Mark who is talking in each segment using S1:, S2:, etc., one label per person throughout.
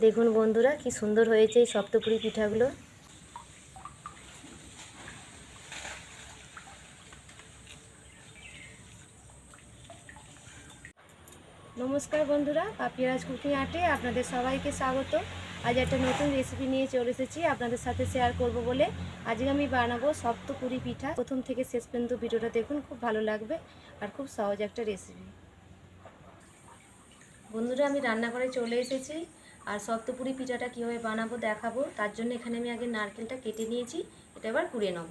S1: দেখুন বন্ধুরা, কি সুন্দর হয়েছে এই সপ্তপুরি পিঠাগুলো। নমস্কার বন্ধুরা, পাপিয়ারাজ কুকিং আর্টে আপনাদের সবাইকে স্বাগত। আজ একটা নতুন রেসিপি নিয়ে চলে এসেছি, আপনাদের সাথে শেয়ার করব বলে। আজকে আমি বানাবো সপ্তপুরি পিঠা। প্রথম থেকে শেষ পর্যন্ত ভিডিওটা দেখুন, খুব ভালো লাগবে আর খুব সহজ একটা রেসিপি বন্ধুরা, আমি রান্না করে চলে এসেছি। আর সপ্তপুরি পিঠাটা কীভাবে বানাবো দেখাবো, তার জন্য এখানে আমি আগে নারকেলটা কেটে নিয়েছি, এটা এবার কুড়িয়ে নেব।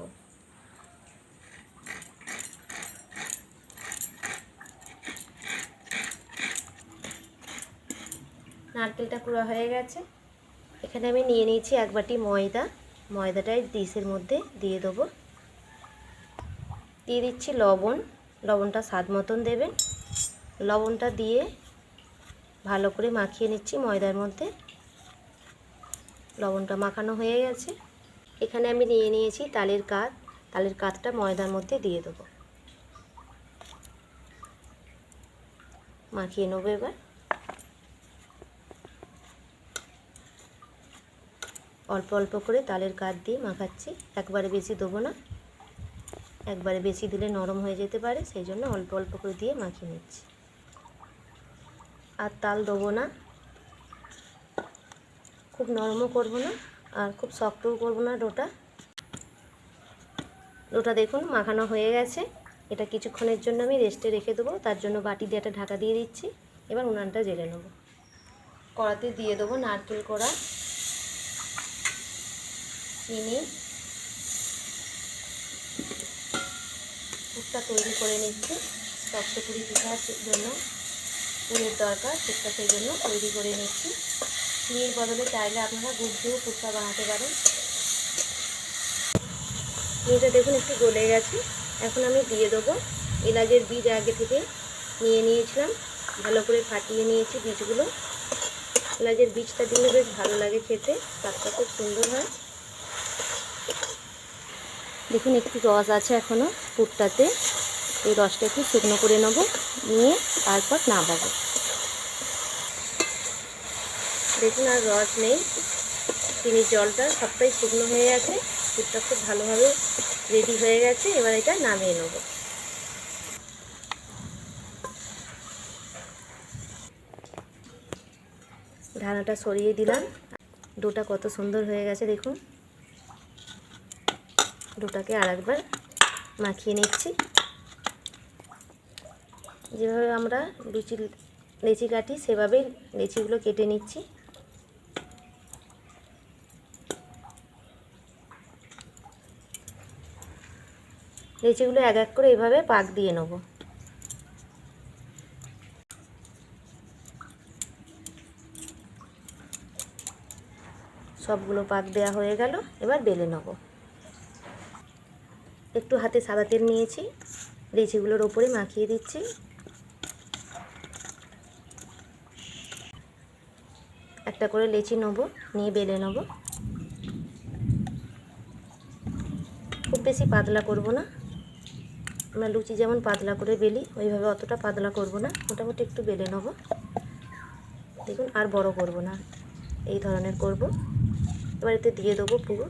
S1: নারকেলটা কুড়া হয়ে গেছে। এখানে আমি নিয়ে নিয়েছি এক বাটি ময়দা, ময়দাটাই ডিশের মধ্যে দিয়ে দেবো। দিয়ে দিচ্ছি লবণ, লবণটা স্বাদ মতন দেবেন। লবণটা দিয়ে ভালো করে মাখিয়ে নিচ্ছি ময়দার মধ্যে। লবণটা মাখানো হয়ে গেছে। এখানে আমি নিয়ে নিয়েছি তালের কাত। তালের কাতটা ময়দার মধ্যে দিয়ে দেবো। মাখিয়ে নেব এবার। অল্প অল্প করে তালের কাঠ দিয়ে মাখাচ্ছি। একবারে বেশি দেবো না। একবারে বেশি দিলে নরম হয়ে যেতে পারে, সেই জন্য অল্প অল্প করে দিয়ে মাখিয়ে নিচ্ছি। আর তাল দেবো না। খুব নরমও করব না, আর খুব শক্তও করব না ডোটা। ডোটা দেখুন, মাখানো হয়ে গেছে। এটা কিছুক্ষণের জন্য আমি রেস্টে রেখে দেবো, তার জন্য বাটি দিয়ে একটা ঢাকা দিয়ে দিচ্ছি। এবার উনানটা জেলে নেব। কড়াতে দিয়ে দেবো নারকেল কড়া, চিনি। পুরটা তৈরি করে নিচ্ছি রক্তপুরি পিঠার জন্য। পুরের দরকার, সেটা সেই জন্য তৈরি করে নিচ্ছি। চিনির বদলে চাইলে আপনারা গুড় দিয়েও পুরটা বানাতে পারেন। চিনিটা দেখুন একটু গলে গেছে। এখন আমি দিয়ে দেবো। এলাচের বীজ আগে থেকে নিয়ে নিয়েছিলাম। ভালো করে ফাটিয়ে নিয়েছি বীজগুলো। এলাচের বীজটা দিলে বেশ ভালো লাগে খেতে, স্বাদটা খুব সুন্দর হয়। দেখুন একটু রস আছে এখনও পুরটাতে। এই রসটা একটু শুকনো করে নেব, নিয়ে তারপর নামাবো। দেখুন আর রস নেই। চিনির জলটা সবটাই শুকনো হয়ে গেছে পুরটা খুব ভালোভাবে রেডি হয়ে গেছে, এবার এটা নামিয়ে নেব। ঢানাটা সরিয়ে দিলাম। ডোটা কত সুন্দর হয়ে গেছে, দেখুন। ডোটাকে আরেকবার মাখিয়ে নিচ্ছি। যেভাবে আমরা লুচি, লেচি কাটি, সেভাবেই লেচিগুলো কেটে নিচ্ছি। লেচিগুলো এক এক করে এভাবে পাক দিয়ে নেব। সবগুলো পাক দেওয়া হয়ে গেল, এবার বেলে নেব। একটু হাতে সাদা তেল নিয়েছি, লেচিগুলোর ওপরে মাখিয়ে দিচ্ছি। একটা করে লেচি নেব, নিয়ে বেলে নেব। খুব বেশি পাতলা করব না। আমরা লুচি যেমন পাতলা করে বেলি, ওইভাবে অতটা পাতলা করব না। মোটামুটি একটু বেলে নেব। দেখুন, আর বড় করব না। এই ধরনের করব। এবার এতে দিয়ে দেবো পুরো।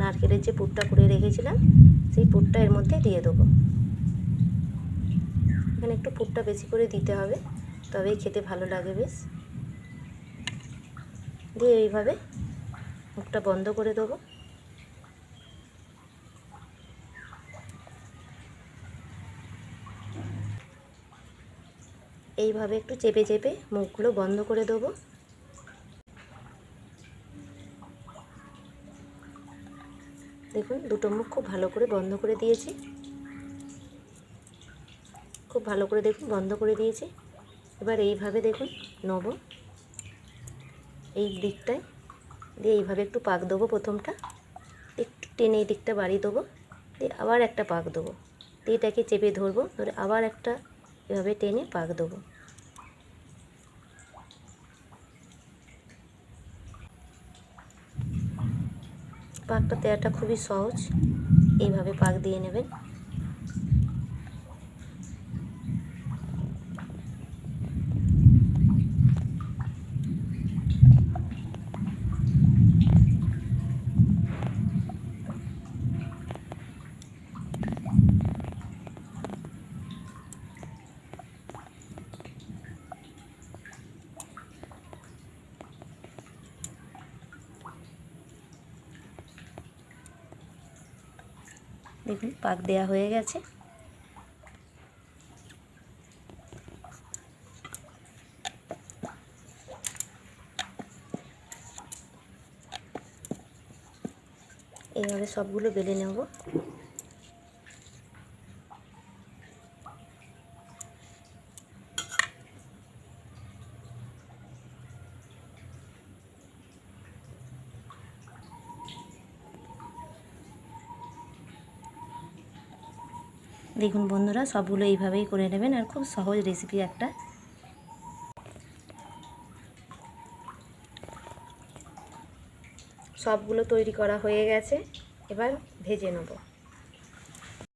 S1: নারকেলের যে পুরটা করে রেখেছিলাম, সেই পুরটা এর মধ্যে দিয়ে দেবো। এখানে একটু পুরটা বেশি করে দিতে হবে, তবেই খেতে ভালো লাগে বেশ। দিয়ে এইভাবে মুখটা বন্ধ করে দেবো। এইভাবে একটু চেপে চেপে মুখগুলো বন্ধ করে দেবো। দেখুন, দুটো মুখ খুব ভালো করে বন্ধ করে দিয়েছি। খুব ভালো করে দেখুন, বন্ধ করে দিয়েছি। এবার এইভাবে দেখুন, নেব। এই দিকটায়। দিয়ে এইভাবে একটু পাক দেবো প্রথমটা। একটু টেনে এই দিকটা বাড়িয়ে দেবো। দিয়ে আবার একটা পাক দেবো। দিয়ে এটাকে চেপে ধরবো। ধরে আবার একটা এভাবে টেনে পাক দেবো। পাকটা দেওয়াটা খুবই সহজ। এইভাবে পাক দিয়ে নেবেন। দেখুন পাক দেয়া হয়ে গেছে। এইভাবে সবগুলো বেলে নেব। দেখুন বন্ধুরা, সবগুলো এইভাবেই করে নেবেন আর খুব সহজ রেসিপি একটা। সবগুলো তৈরি করা হয়ে গেছে, এবার ভেজে নেব।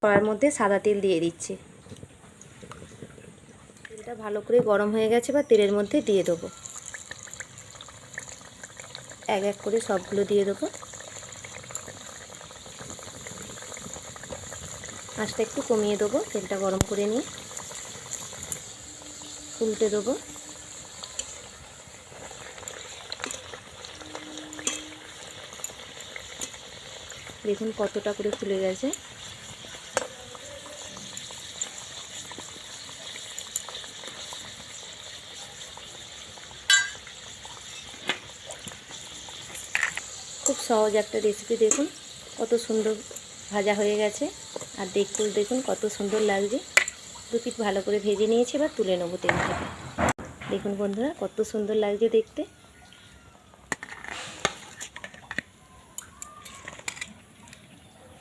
S1: কড়ার মধ্যে সাদা তেল দিয়ে দিচ্ছি। তেলটা ভালো করে গরম হয়ে গেছে বা তেলের মধ্যে দিয়ে দেবো। এক এক করে সবগুলো দিয়ে দেবো। আঁচটা একটু কমিয়ে দেবো, তেলটা গরম করে নিয়ে উল্টে দেবো। দেখুন কতটা করে ফুলে গেছে। খুব সহজ একটা রেসিপি দেখুন, কত সুন্দর ভাজা হয়ে গেছে। আর দেখুন দেখুন কত সুন্দর লাগছে। দু পিঠ ভালো করে ভেজে নিয়েছে, এবার তুলে নেব তেল থেকে। দেখুন বন্ধুরা, কত সুন্দর লাগছে দেখতে।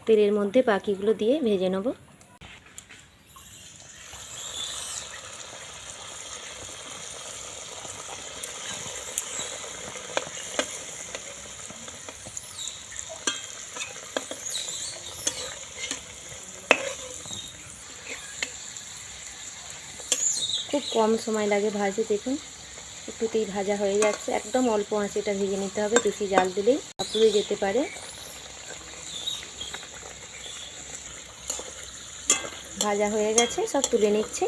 S1: তেলের মধ্যে বাকিগুলো দিয়ে ভেজে নেব খুব কম সময় লাগে ভাজতে দেখুন। একটুতেই ভাজা হয়ে যাচ্ছে। একদম অল্প আঁচে এটা ভেজে নিতে হবে, বেশি জাল দিলেই পুড়ে যেতে পারে। ভাজা হয়ে গেছে, সব তুলে নিচ্ছি।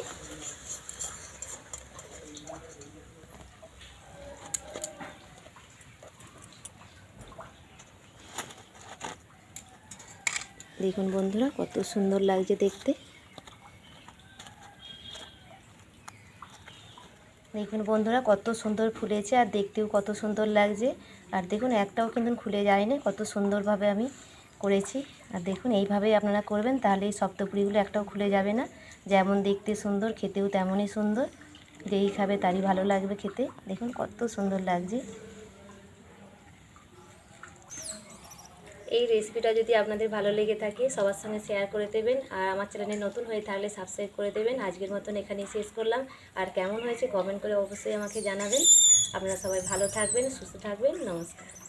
S1: দেখুন বন্ধুরা, কত সুন্দর লাগছে দেখতে। দেখুন বন্ধুরা, কত সুন্দর ফুলেছে আর দেখতেও কত সুন্দর লাগছে। আর দেখুন, একটাও কিন্তু খুলে যায়নি, কত সুন্দরভাবে আমি করেছি। আর দেখুন, এইভাবেই আপনারা করবেন, তাহলে এই সপ্তপুরিগুলো একটাও খুলে যাবে না। যেমন দেখতে সুন্দর, খেতেও তেমনই সুন্দর। যেই খাবে তারই ভালো লাগবে খেতে। দেখুন, কত সুন্দর লাগছে। এই রেসিপিটা যদি আপনাদের ভালো লেগে থাকে, সবার সঙ্গে শেয়ার করে দেবেন। আর আমার চ্যানেলে নতুন হয়ে থাকলে সাবস্ক্রাইব করে দেবেন। আজকের মতন এখানেই শেষ করলাম। আর কেমন হয়েছে কমেন্ট করে অবশ্যই আমাকে জানাবেন। আপনারা সবাই ভালো থাকবেন, সুস্থ থাকবেন। নমস্কার।